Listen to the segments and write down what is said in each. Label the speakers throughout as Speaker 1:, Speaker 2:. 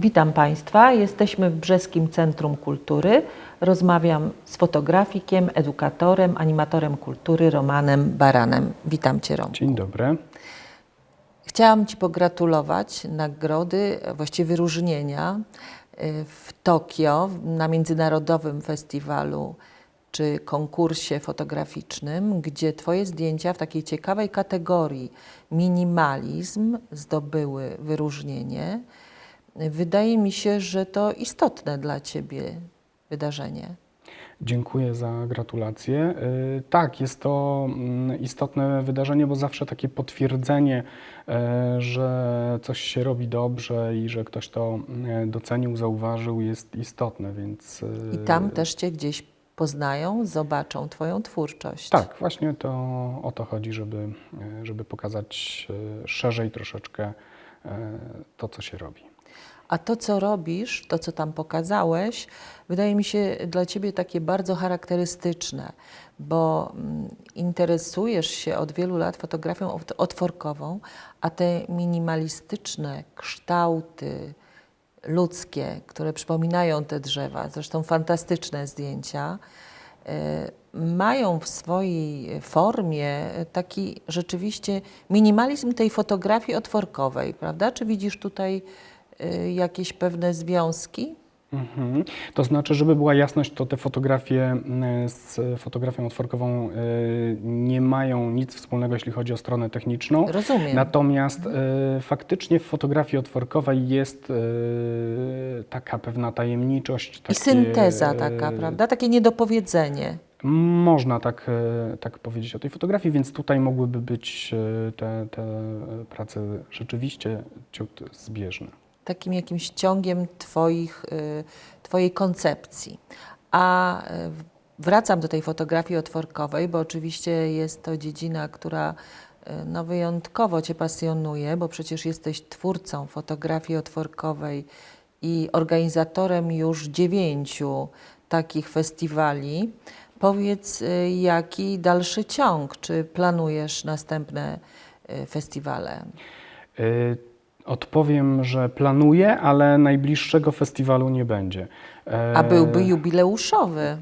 Speaker 1: Witam Państwa. Jesteśmy w Brzeskim Centrum Kultury. Rozmawiam z fotografikiem, edukatorem, animatorem kultury Romanem Baranem. Witam Cię, Rom.
Speaker 2: Dzień dobry.
Speaker 1: Chciałam Ci pogratulować nagrody, właściwie wyróżnienia y, w Tokio na Międzynarodowym Festiwalu czy konkursie fotograficznym, gdzie Twoje zdjęcia w takiej ciekawej kategorii minimalizm zdobyły wyróżnienie. Wydaje mi się, że to istotne dla Ciebie wydarzenie.
Speaker 2: Dziękuję za gratulacje. Y, Tak, jest to mm, istotne wydarzenie, bo zawsze takie potwierdzenie, e, że coś się robi dobrze i że ktoś to mm, docenił, zauważył, jest istotne, więc. y,
Speaker 1: I tam też Cię gdzieś poznają, zobaczą Twoją twórczość.
Speaker 2: Tak, właśnie to o to chodzi, żeby, żeby pokazać szerzej troszeczkę to, co się robi.
Speaker 1: A to, co robisz, to, co tam pokazałeś, wydaje mi się dla Ciebie takie bardzo charakterystyczne, bo mm, interesujesz się od wielu lat fotografią ot- otworkową, a te minimalistyczne kształty ludzkie, które przypominają te drzewa, zresztą fantastyczne zdjęcia, e, mają w swojej formie taki rzeczywiście minimalizm tej fotografii otworkowej, prawda? Czy widzisz tutaj y, jakieś pewne związki?
Speaker 2: Mhm. To znaczy, żeby była jasność, to te fotografie mm, z fotografią otworkową y, nie mają nic wspólnego, jeśli chodzi o stronę techniczną.
Speaker 1: Rozumiem.
Speaker 2: Natomiast y, faktycznie w fotografii otworkowej jest y, taka pewna tajemniczość.
Speaker 1: I
Speaker 2: takie,
Speaker 1: synteza taka,
Speaker 2: y,
Speaker 1: prawda? Takie niedopowiedzenie.
Speaker 2: Można tak, y, tak powiedzieć o tej fotografii, więc tutaj mogłyby być y, te, te prace rzeczywiście ciut zbieżne.
Speaker 1: Takim jakimś ciągiem twoich, y, Twojej koncepcji. A y, wracam do tej fotografii otworkowej, bo oczywiście jest to dziedzina, która y, no, wyjątkowo Cię pasjonuje, bo przecież jesteś twórcą fotografii otworkowej i organizatorem już dziewięciu takich festiwali. Powiedz, jaki dalszy ciąg? Czy planujesz następne festiwale?
Speaker 2: Odpowiem, że planuję, ale najbliższego festiwalu nie będzie. E,
Speaker 1: A byłby jubileuszowy.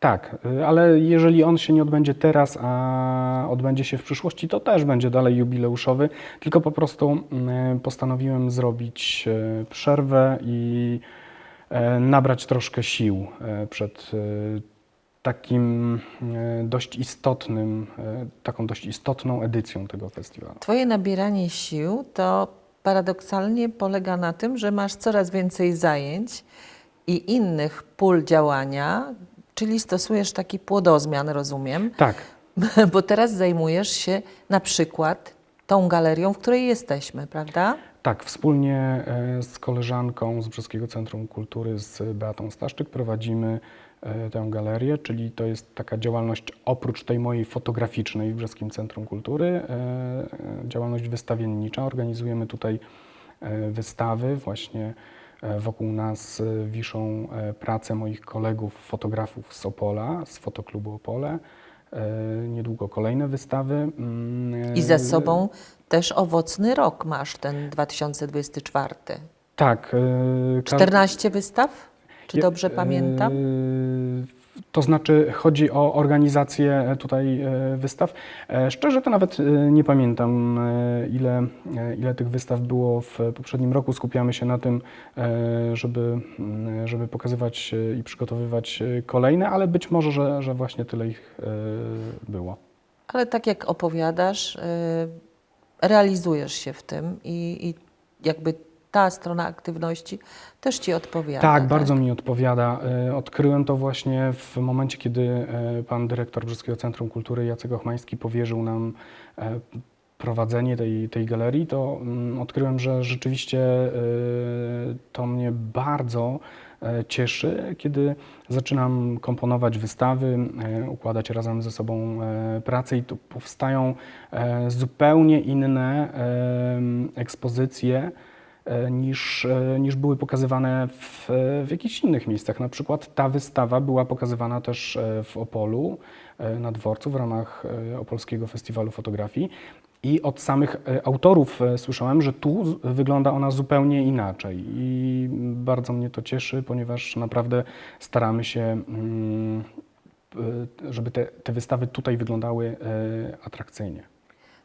Speaker 2: Tak, y, ale jeżeli on się nie odbędzie teraz, a odbędzie się w przyszłości, to też będzie dalej jubileuszowy, tylko po prostu y, postanowiłem zrobić y, przerwę i e, nabrać troszkę sił e, przed takim e, dość istotnym, e, taką dość istotną edycją tego festiwalu.
Speaker 1: Twoje nabieranie sił to paradoksalnie polega na tym, że masz coraz więcej zajęć i innych pól działania, czyli stosujesz taki płodozmian, rozumiem,
Speaker 2: Tak,
Speaker 1: bo teraz zajmujesz się na przykład tą galerią, w której jesteśmy, prawda?
Speaker 2: Tak, wspólnie e, z koleżanką z Brzeskiego Centrum Kultury, z Beatą Staszczyk prowadzimy tę galerię, czyli to jest taka działalność oprócz tej mojej fotograficznej w Brzeskim Centrum Kultury, e, e, działalność wystawiennicza. Organizujemy tutaj e, wystawy, właśnie e, wokół nas e, wiszą e, prace moich kolegów fotografów z Opola, z Fotoklubu Opole. E, Niedługo kolejne wystawy. Mm,
Speaker 1: I za
Speaker 2: e,
Speaker 1: sobą też owocny rok masz, ten 2024.
Speaker 2: Tak. e, ka-
Speaker 1: 14 wystaw? Czy dobrze pamiętam?
Speaker 2: E, To znaczy, chodzi o organizację tutaj e, wystaw. E, Szczerze to nawet e, nie pamiętam, e, ile, e, ile tych wystaw było w poprzednim roku. Skupiamy się na tym, e, żeby, mm, żeby pokazywać e, i przygotowywać e, kolejne, ale być może, że, że właśnie tyle ich e, było.
Speaker 1: Ale tak jak opowiadasz, realizujesz się w tym i, i jakby ta strona aktywności też ci odpowiada.
Speaker 2: Tak, bardzo mi odpowiada. E, Odkryłem to właśnie w momencie, kiedy e, pan dyrektor Brzeskiego Centrum Kultury Jacek Ochmański powierzył nam e, prowadzenie tej, tej galerii, to mm, odkryłem, że rzeczywiście to mnie bardzo cieszy, kiedy zaczynam komponować wystawy, układać razem ze sobą pracę i tu powstają zupełnie inne ekspozycje, niż, e, niż były pokazywane w, w jakichś innych miejscach. Na przykład ta wystawa była pokazywana też e, w Opolu, e, na dworcu w ramach e, Opolskiego Festiwalu Fotografii. I od samych e, autorów e, słyszałem, że tu wygląda ona zupełnie inaczej. I bardzo mnie to cieszy, ponieważ naprawdę staramy się, mm, e, żeby te, te wystawy tutaj wyglądały e, atrakcyjnie.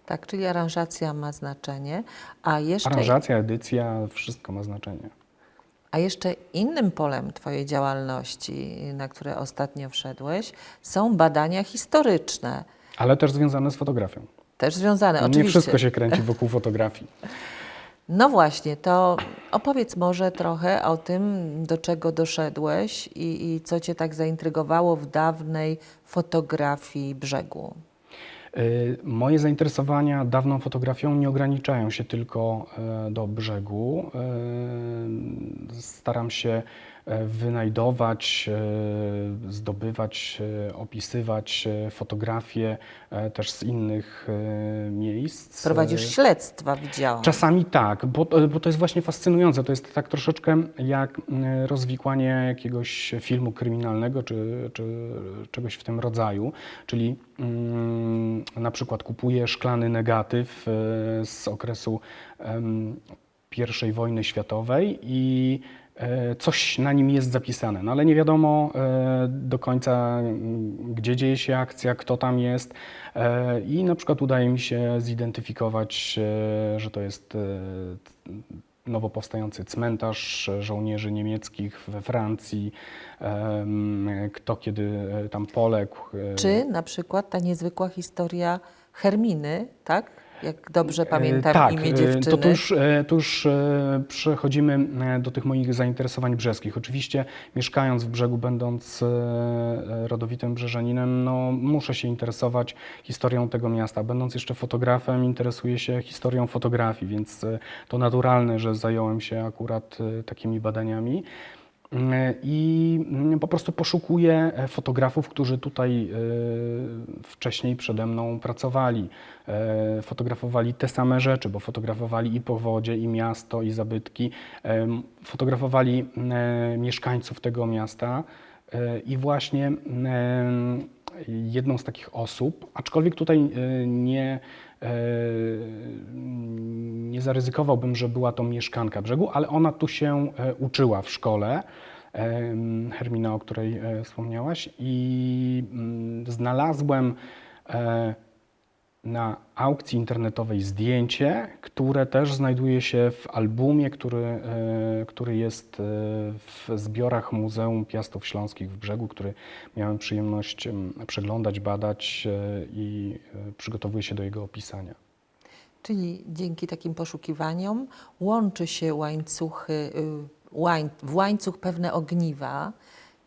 Speaker 1: Tak, czyli aranżacja ma znaczenie, a jeszcze,
Speaker 2: Aranżacja, edycja, wszystko ma znaczenie.
Speaker 1: a jeszcze innym polem Twojej działalności, na które ostatnio wszedłeś, są badania historyczne,
Speaker 2: Ale też związane z fotografią.
Speaker 1: też związane
Speaker 2: Nie
Speaker 1: oczywiście.
Speaker 2: wszystko się kręci wokół fotografii.
Speaker 1: No właśnie, to opowiedz może trochę o tym, do czego doszedłeś i, i co Cię tak zaintrygowało w dawnej fotografii brzegu.
Speaker 2: Y, Moje zainteresowania dawną fotografią nie ograniczają się tylko e, do brzegu. E, Staram się wynajdować, e, zdobywać, e, opisywać e, fotografie e, też z innych e, miejsc.
Speaker 1: Prowadzisz
Speaker 2: E,
Speaker 1: śledztwa, widziałam.
Speaker 2: Czasami tak, bo, bo to jest właśnie fascynujące. To jest tak troszeczkę jak mm, rozwikłanie jakiegoś filmu kryminalnego czy, czy czegoś w tym rodzaju. Czyli mm, na przykład kupuję szklany negatyw e, z okresu I wojny światowej i e, coś na nim jest zapisane, no ale nie wiadomo e, do końca, mm, gdzie dzieje się akcja, kto tam jest. E, I na przykład udaje mi się zidentyfikować, e, że to jest e, nowo powstający cmentarz żołnierzy niemieckich we Francji, em, kto kiedy e, tam poległ. e,
Speaker 1: Czy na przykład ta niezwykła historia Herminy, tak? Jak dobrze
Speaker 2: E,
Speaker 1: pamiętam
Speaker 2: tak,
Speaker 1: imię
Speaker 2: e,
Speaker 1: dziewczyny.
Speaker 2: To tu już, e, tu już przechodzimy do tych moich zainteresowań brzeskich. Oczywiście mieszkając w brzegu, będąc rodowitym brzeżaninem, no, muszę się interesować historią tego miasta. Będąc jeszcze fotografem, interesuję się historią fotografii, więc to naturalne, że zająłem się akurat takimi badaniami. E, I mm, po prostu poszukuję e, fotografów, którzy tutaj e, wcześniej przede mną pracowali. E, Fotografowali te same rzeczy, bo fotografowali i powodzie, i miasto, i zabytki. Fotografowali mieszkańców tego miasta. I właśnie jedną z takich osób, aczkolwiek tutaj nie, nie zaryzykowałbym, że była to mieszkanka brzegu, ale ona tu się e, uczyła w szkole. em, Hermina, o której e, wspomniałaś, i mm, znalazłem e, na aukcji internetowej zdjęcie, które też znajduje się w albumie, który, e, który jest e, w zbiorach Muzeum Piastów Śląskich w Brzegu, który miałem przyjemność em, przeglądać, badać e, i przygotowuję się do jego opisania.
Speaker 1: Czyli dzięki takim poszukiwaniom łączy się łańcuchy, y, w łańcuch pewne ogniwa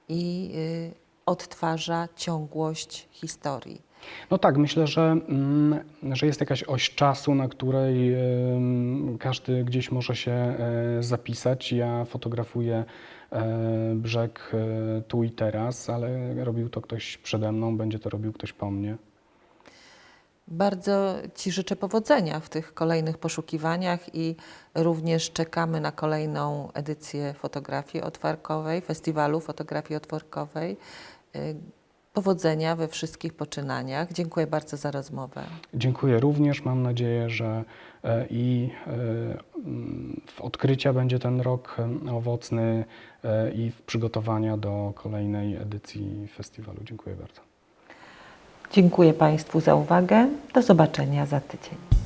Speaker 1: i y, odtwarza ciągłość historii.
Speaker 2: No tak, myślę, że, mm, że jest jakaś oś czasu, na której każdy gdzieś może się e, zapisać. Ja fotografuję e, brzeg e, tu i teraz, ale robił to ktoś przede mną, będzie to robił ktoś po mnie.
Speaker 1: Bardzo Ci życzę powodzenia w tych kolejnych poszukiwaniach i również czekamy na kolejną edycję fotografii otwarkowej, festiwalu fotografii otwarkowej. Powodzenia we wszystkich poczynaniach. Dziękuję bardzo za rozmowę.
Speaker 2: Dziękuję również. Mam nadzieję, że e, i e, w odkrycia będzie ten rok e, owocny i w przygotowania do kolejnej edycji festiwalu. Dziękuję bardzo.
Speaker 1: Dziękuję Państwu za uwagę. Do zobaczenia za tydzień.